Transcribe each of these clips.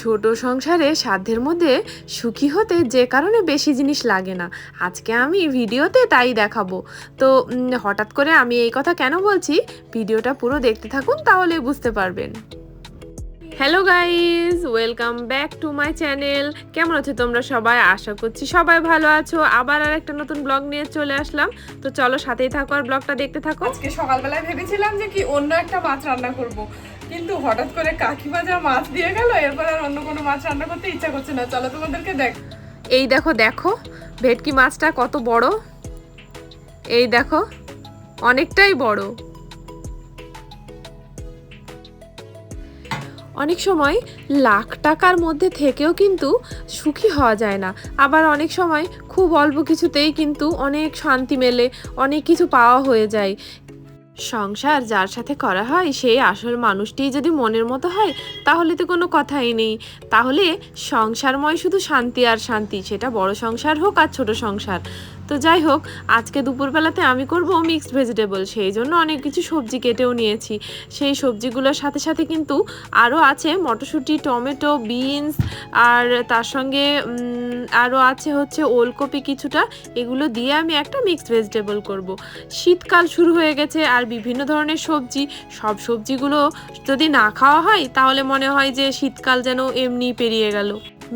ছোট সংসারে সাধ্যের মধ্যে সুখী হতে যে কারণে বেশি জিনিস লাগে না। আজকে আমি ভিডিওতে তাই দেখাবো। তো হঠাৎ করে আমি এই কথা কেন বলছি, ভিডিওটা পুরো দেখতে থাকুন তাহলে বুঝতে পারবেন। Hello guys welcome back to my channel কেমন আছো তোমরা সবাই? আশা করছি সবাই ভালো আছো। আবার আর একটা নতুন ব্লগ নিয়ে চলে আসলাম। তো চলো সাথেই থাকো আর ব্লগটা দেখতে থাকো। আজকে সকালবেলায় ভেবেছিলাম যে কি অন্য একটা মাছ রান্না করব। কিন্তু হঠাৎ করে কাকিমা যা মাছ দিয়ে গেল, এরপর আর অন্য কোনো মাছ রান্না করতে ইচ্ছা করছে না। চলো তোমাদেরকে দেখ। এই দেখো দেখো, ভেটকি মাছটা কত বড়। এই দেখো, অনেকটাই বড়। অনেক সময় লাখ টাকার মধ্যে থেকেও কিন্তু সুখী হওয়া যায় না। আবার অনেক সময় খুব অল্প কিছুতেই কিন্তু অনেক শান্তি মেলে, অনেক কিছু পাওয়া হয়ে যায়। সংসার যার সাথে করা হয়, সেই আসল মানুষটি যদি মনের মতো হয়, তাহলে তো কোনো কথাই নেই। তাহলে সংসারময় শুধু শান্তি আর শান্তি, সেটা বড় সংসার হোক আর ছোট সংসার। তো যাই হোক, আজকে দুপুরবেলাতে আমি করব মিক্সড ভেজিটেবল সেই জন্য অনেক কিছু সবজি কেটেও নিয়েছি সেই সবজিগুলোর সাথে সাথে কিন্তু আরও আছে মটরশুঁটি, টমেটো বিনস আর তার সঙ্গে আরও আছে হচ্ছে ওলকপি কিছুটা, এগুলো দিয়ে আমি একটা মিক্সড ভেজিটেবল করব। শীতকাল শুরু হয়ে গেছে আর বিভিন্ন ধরনের সবজি, সব সবজিগুলো যদি না খাওয়া হয়, তাহলে মনে হয় যে শীতকাল যেন এমনি পেরিয়ে গেল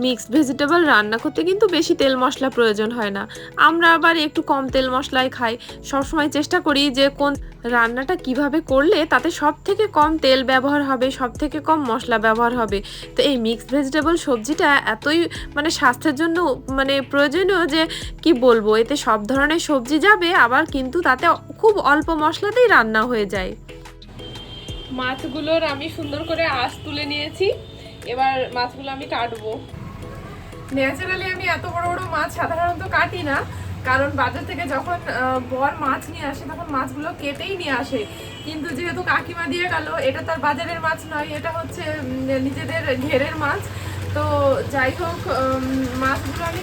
মিক্সড ভেজিটেবল রান্না করতে কিন্তু বেশি তেল মশলা প্রয়োজন হয় না। আমরা আবার একটু কম তেল মশলায় খাই। সবসময় চেষ্টা করি যে কোন রান্নাটা কীভাবে করলে তাতে সব থেকে কম তেল ব্যবহার হবে সব থেকে কম মশলা ব্যবহার হবে। তো এই মিক্সড ভেজিটেবল সবজিটা এতই মানে স্বাস্থ্যের জন্য মানে প্রয়োজনীয় যে কি বলব, এতে সব ধরনের সবজি যাবে, আবার কিন্তু তাতে খুব অল্প মশলাতেই রান্না হয়ে যায়। মাছগুলোর আমি সুন্দর করে আঁশ তুলে নিয়েছি। এবার মাছগুলো আমি কাটবো। ন্যাচারালি আমি এত বড় বড় মাছ সাধারণত কাটি না, কারণ বাজার থেকে যখন বর মাছ নিয়ে আসে, তখন মাছগুলো কেটেই নিয়ে আসে। কিন্তু যেহেতু কাকিমা দিয়ে গেল, এটা তার বাজারের মাছ নয়, এটা হচ্ছে নিজেদের ঘেরের মাছ। তো যাই হোক মাছগুলো আমি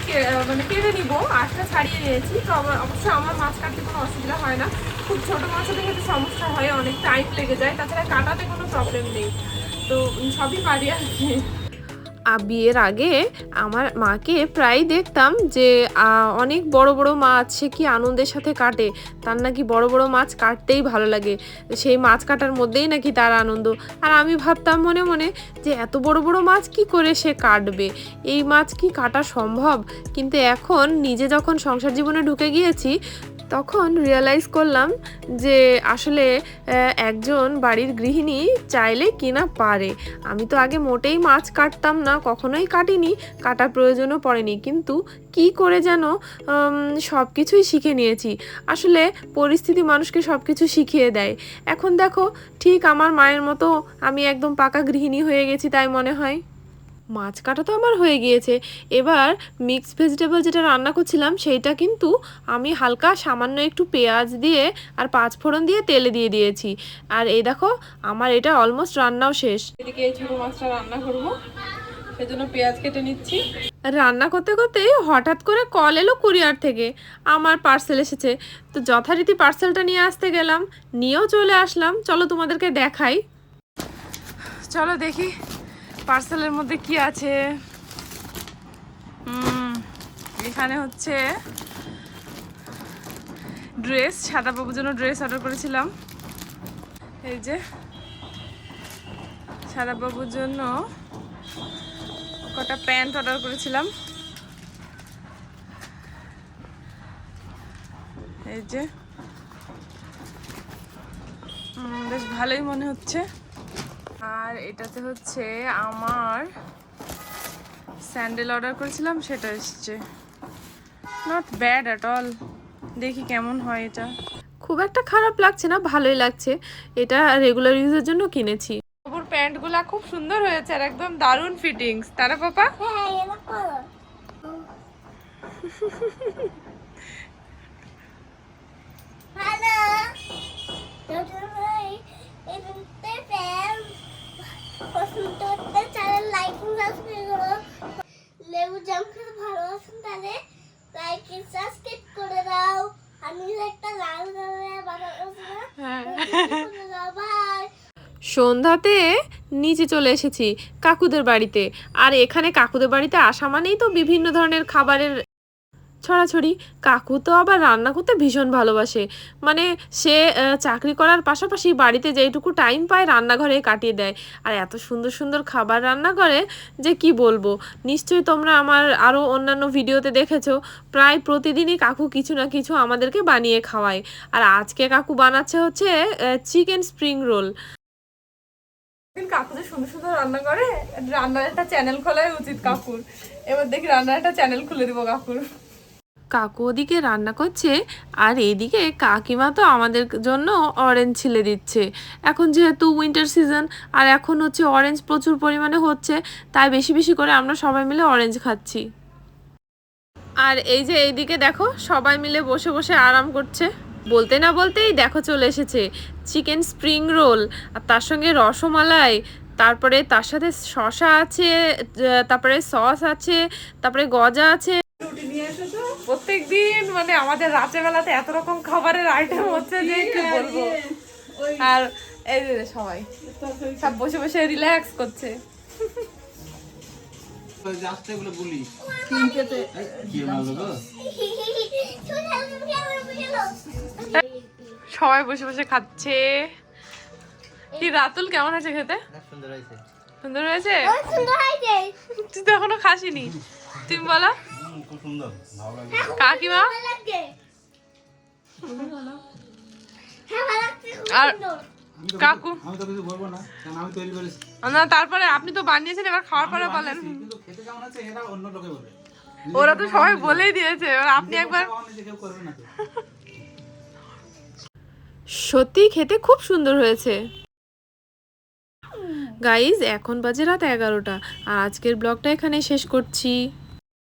মানে কেটে নিব, আটটা ছাড়িয়ে নিয়েছি। তো আমার, অবশ্য আমার মাছ কাটতে কোনো অসুবিধা হয় না। খুব ছোটো মাছ হলে কিন্তু সমস্যা হয়, অনেক টাইম লেগে যায়। তাছাড়া কাটাতে কোনো প্রবলেম নেই। তো সবই পারি আর কি। বিয়ের আগে আমার মাকে প্রায় দেখতাম যে অনেক বড় বড় মাছ, সে কি আনন্দের সাথে কাটে? তার নাকি বড় বড় মাছ কাটতেই ভালো লাগে। সেই মাছ কাটার মধ্যেই নাকি তার আনন্দ। আর আমি ভাবতাম মনে মনে যে, এত বড় বড় মাছ কি করে সে কাটবে? এই মাছ কি কাটা সম্ভব? কিন্তু এখন নিজে যখন সংসার জীবনে ঢুকে গিয়েছি তখন রিয়েলাইজ করলাম যে আসলে একজন বাড়ির গৃহিণী চাইলে কিনা পারে। আমি তো আগে মোটেই মাছ কাটতাম না, কখনোই কাটিনি, কাটার প্রয়োজনও পড়েনি। কিন্তু কি করে যেন সব কিছুই শিখে নিয়েছি। আসলে পরিস্থিতি মানুষকে সব কিছু শিখিয়ে দেয়। এখন দেখো, ঠিক আমার মায়ের মতো আমি একদম পাকা গৃহিণী হয়ে গেছি তাই মনে হয়। মাছ কাটা তো আমার হয়ে গিয়েছে। এবার মিক্স ভেজিটেবল যেটা রান্না করছিলাম, সেইটা কিন্তু আমি হালকা সামান্য একটু পেঁয়াজ দিয়ে আর পাঁচ ফোড়ন দিয়ে তেলে দিয়ে দিয়েছি। আর এই দেখো, আমার এটা অলমোস্ট রান্নাও শেষ। এদিকে এই ছোট মাছটা রান্না করব, সেজন্য পেঁয়াজ কেটে নিচ্ছি। রান্না করতে করতে হঠাৎ করে কল এলো কুরিয়ার থেকে, আমার পার্সেল এসেছে। তো যথারীতি পার্সেলটা নিয়ে আসতে গেলাম, নিয়েও চলে আসলাম। চলো তোমাদেরকে দেখাই। চলো দেখি। পার্সেলের মধ্যে কি আছে? এখানে হচ্ছে ড্রেস, সাদা বাবুর জন্য ড্রেস অর্ডার করেছিলাম। এই যে, সাদা বাবুর জন্য কটা প্যান্ট অর্ডার করেছিলাম। এই যে বেশ ভালোই মনে হচ্ছে। আর এটাতে হচ্ছে আমার স্যান্ডেল অর্ডার করেছিলাম সেটা এসছে। নট ব্যাড অ্যাট অল দেখি কেমন হয় এটা। খুব একটা খারাপ লাগছে না ভালোই লাগছে। এটা রেগুলার ইউজের জন্য কিনেছি। ওপর প্যান্টগুলো খুব সুন্দর হয়েছে আর একদম দারুণ ফিটিংস। তারা পাপা? Hello. Today, এতে ফ্যান পছন্দ করতে চ্যানেল লাইক সাবস্ক্রাইব করো লেবু জাম খেতে ভালোবাসেন তাহলে লাইক সাবস্ক্রাইব করে দাও। আমি একটা লাল কালারের বানাবো হ্যাঁ। সন্ধ্যাতে নিচে চলে এসেছি কাকুদের বাড়িতে। আর এখানে কাকুদের বাড়িতে আসা মানেই তো বিভিন্ন ধরনের খাবারের ছড়াছড়ি। কাকু তো আবার রান্না করতে ভীষণ ভালোবাসে। মানে সে চাকরি করার পাশাপাশি বাড়িতে যেইটুকু টাইম পায় রান্নাঘরে কাটিয়ে দেয়। আর এত সুন্দর সুন্দর খাবার রান্না করে যে কি বলব? নিশ্চয়ই তোমরা আমার আরও অন্যান্য ভিডিওতে দেখেছ, প্রায় প্রতিদিনই কাকু কিছু না কিছু আমাদেরকে বানিয়ে খাওয়ায়। আর আজকে কাকু বানাচ্ছে হচ্ছে চিকেন স্প্রিং রোল কাকু যে সুন্দর সুন্দর রান্না করে, রান্নার একটা চ্যানেল খোলাই উচিত কাকুর। এবার দেখি রান্নার একটা চ্যানেল খুলে দিব কাকুর। কাকু ওদিকে রান্না করছে, আর এইদিকে কাকিমা তো আমাদের জন্য অরেঞ্জ ছিলে দিচ্ছে। এখন যেহেতু উইন্টার সিজন আর এখন হচ্ছে অরেঞ্জ প্রচুর পরিমাণে হচ্ছে, তাই বেশি বেশি করে আমরা সবাই মিলে অরেঞ্জ খাচ্ছি। আর এই যে এইদিকে দেখো, সবাই মিলে বসে বসে আরাম করছে। বলতে না বলতেই দেখো চলে এসেছে চিকেন স্প্রিং রোল আর তার সঙ্গে রসমালাই, তারপরে তার সাথে শশা আছে তারপরে সস আছে, তারপরে গজা আছে রুটি নিয়ে এসেছ প্রত্যেক দিন মানে আমাদের রাতের বেলাতে এত রকম খাবারের আইটেম হচ্ছে যে কি বলব? আর এই যে সবাই সব বসে বসে রিল্যাক্স করছে। সবাই বসে বসে খাচ্ছে। কি রাতুল কেমন আছে খেতে? সুন্দর হয়েছে। সুন্দর হয়েছে? সুন্দর হয়েছে। তুই তো এখনও খাসিনি। তুমি বলো। খুব সুন্দর। ভালো লাগে কাকিমা? হ্যাঁ ভালো লাগছে খুব আর কাকু? আমি তো কিছু বলব না কারণ আমি তৈরি করেছি। না তারপরে আপনি তো বানিয়েছেন এবার খাওয়ার পরে বলেন। কিন্তু খেতে কেমন আছে এটা অন্য লোকে বলবে ওরা তো সবাই বলেই দিয়েছে এবার আপনি একবার নিজে কেউ করবে না তো। সত্যিই খেতে খুব সুন্দর হয়েছে। গাইজ এখন বাজে রাত এগারোটা আর আজকের ব্লগটা এখানে শেষ করছি।